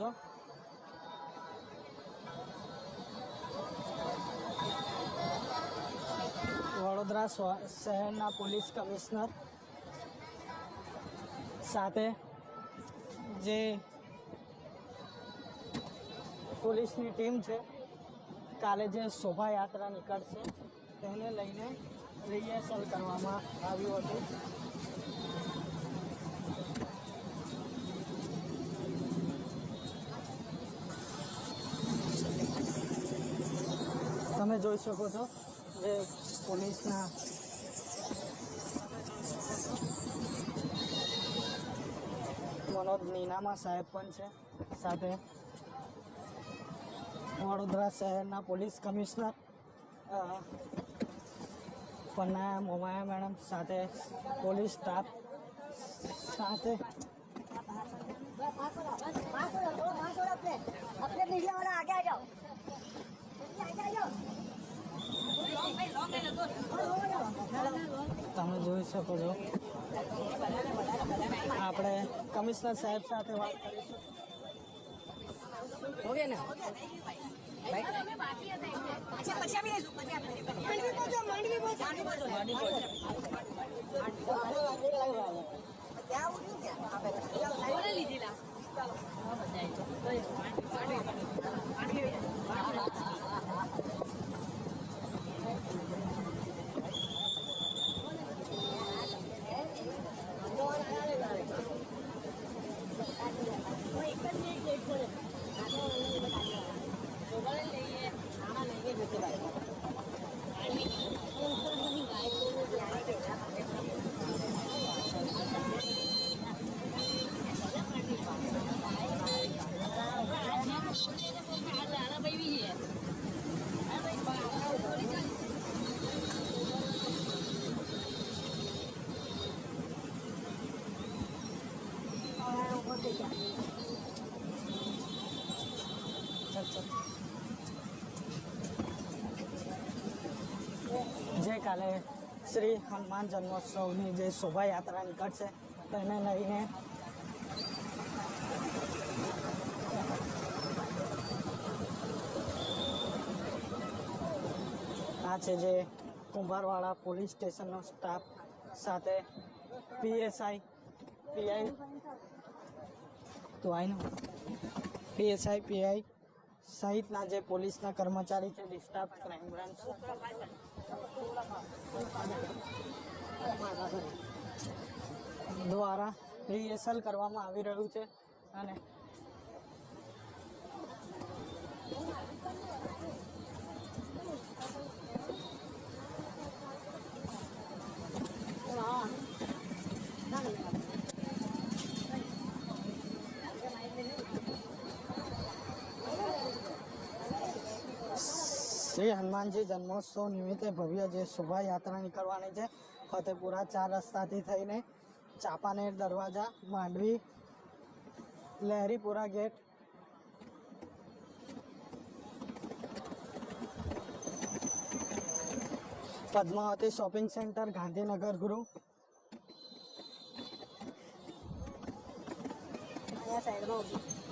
છો? વડોદરા શહેરના police commissioner સાથે જે પોલીસની ટીમ છે, કાલે જે શોભાયાત્રા નીકળશે, તેને લઈને રિહર્સલ કરવામાં આવ્યું હતું. તમે જોઈ શકો છો જે પોલીસના મનોજ નીનામા સાહેબ પણ છે. સાથે વડોદરા શહેરના police commissioner Pannaya Momaya madam સાથે પોલીસ સ્ટાફ સાથે મીડિયા વાળા, આગે આ જાઓ તમે જોઈ શકો છો આપણે કમિશનર સાહેબ સાથે વાત કરીશું ઓકે ને લીધેલા કાલે શ્રી હનુમાન જન્મોત્સવની જે શોભાયાત્રા નીકળશે તેને લઈને આ છે જે કુંભારવાડા પોલીસ સ્ટેશનનો સ્ટાફ સાથે પીએસઆઈ, પીઆઈ તો આઈનો પીએસઆઈ, પીઆઈ સહિતના જે પોલીસના કર્મચારી છે ડિસ્ટાફ ક્રાઇમ બ્રાન્ચ દ્વારા રિહર્સલ કરવામાં આવી રહ્યું છે અને શ્રી હનુમાનજી જન્મોત્સવ નિમિત્તે ભવ્ય જે શોભાયાત્રા નીકળવાની છે ફતેપુરા ચાર રસ્તાથી થઈને Champaner Darwaja Mandvi Laheripura gate Padmavati shopping centre Gandhinagar Gruh અહીંયા સાઈડમાં ઊભી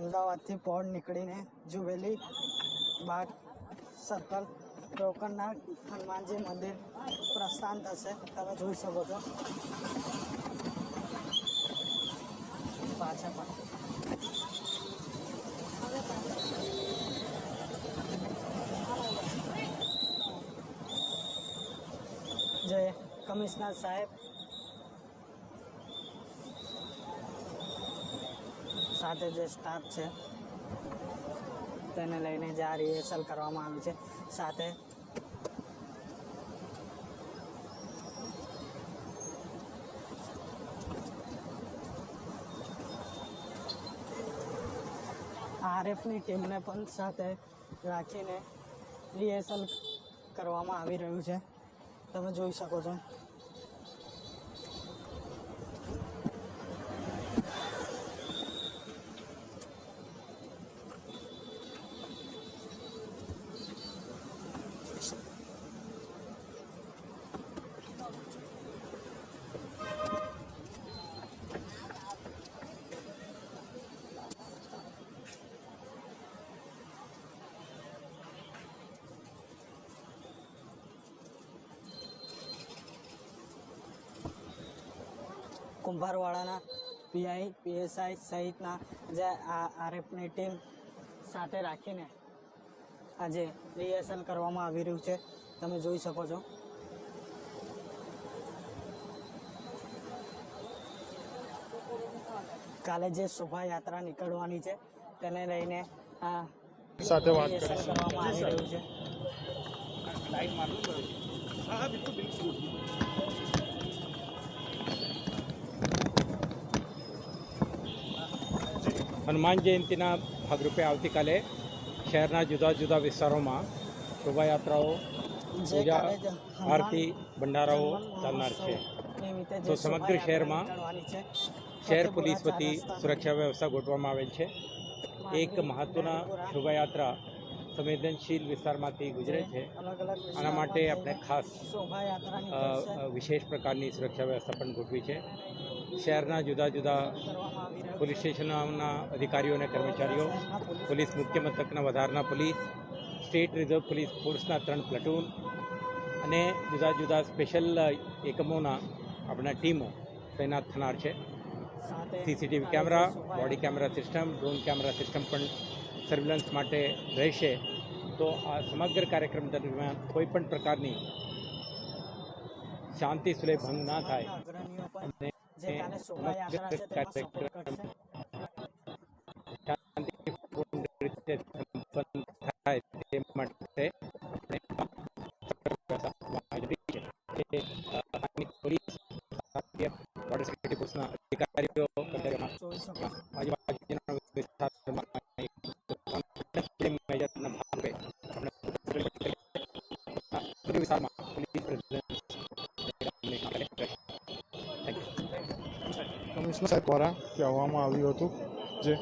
અમદાવાદથી પોળ નીકળીને જુવેલી બાગ સર્કલ રોકડના હનુમાનજી મંદિર પ્રસ્થાન થશે. તમે જોઈ શકો છો. પાછા પણ. જય કમિશનર સાહેબ. સાથે જે સ્ટાફ છે, તેને લઈને જે આ રિહર્સલ કરવામાં આવી છે. સાથે આરએફની ટીમને પણ સાથે રાખીને રિહર્સલ કરવામાં આવી રહ્યું છે. તમે જોઈ શકો છો. કુંભારવાડાના પીઆઈ પીએસઆઈ સહિતના જે આરએફની ટીમ સાથે રાખીને આજે રિહર્સલ કરવામાં આવી રહ્યું છે. તમે જોઈ શકો છો. કાલે જે શોભાયાત્રા નીકળવાની છે તેને લઈને આ સાથે વાત રિહર્સલ કરવામાં આવી રહ્યું છે. હનુમાન જયંતિના ભાગરૂપે આવતીકાલે શહેરના જુદા જુદા વિસ્તારોમાં શોભાયાત્રાઓ પૂજા આરતી ભંડારાઓ ચાલનાર છે. તો સમગ્ર શહેરમાં શહેર પોલીસ વતી સુરક્ષા વ્યવસ્થા ગોઠવવામાં આવેલ છે. એક મહત્વના શોભાયાત્રા સંવેદનશીલ વિસ્તારમાંથી ગુજરે છે. આના માટે આપણે ખાસ વિશેષ પ્રકારની સુરક્ષા વ્યવસ્થા પણ ગોઠવી છે. શહેરના જુદા જુદા પોલીસ સ્ટેશનોના અધિકારીઓ અને કર્મચારીઓ, પોલીસ મુખ્ય મથકના વધારના પોલીસ, સ્ટેટ રિઝર્વ પોલીસ ફોર્સના ત્રણ પ્લટૂન અને જુદા જુદા સ્પેશિયલ એકમોના આપણા ટીમો તૈનાત થનાર છે. CCTV camera, body camera system, drone camera system પણ સર્વેલન્સ માટે રહેશે. તો આ સમગ્ર કાર્યક્રમ દરમિયાન કોઈ પણ પ્રકારની શાંતિ સુલેહ ભંગ ના થાય. અને જે કાલે શોભાયાત્રા છે તેમાં સપોર્ટ કરશે. શાંતિપૂર્ણ રીતે સંપન્ન થાય તે માટે આપણે કે, અ, સાહેબ દ્વારા કહેવામાં આવ્યું હતું જે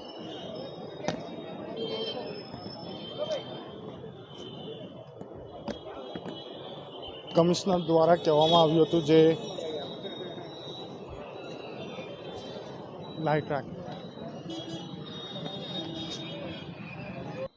કમિશનર દ્વારા કહેવામાં આવ્યું હતું જે લાઈટ રાખ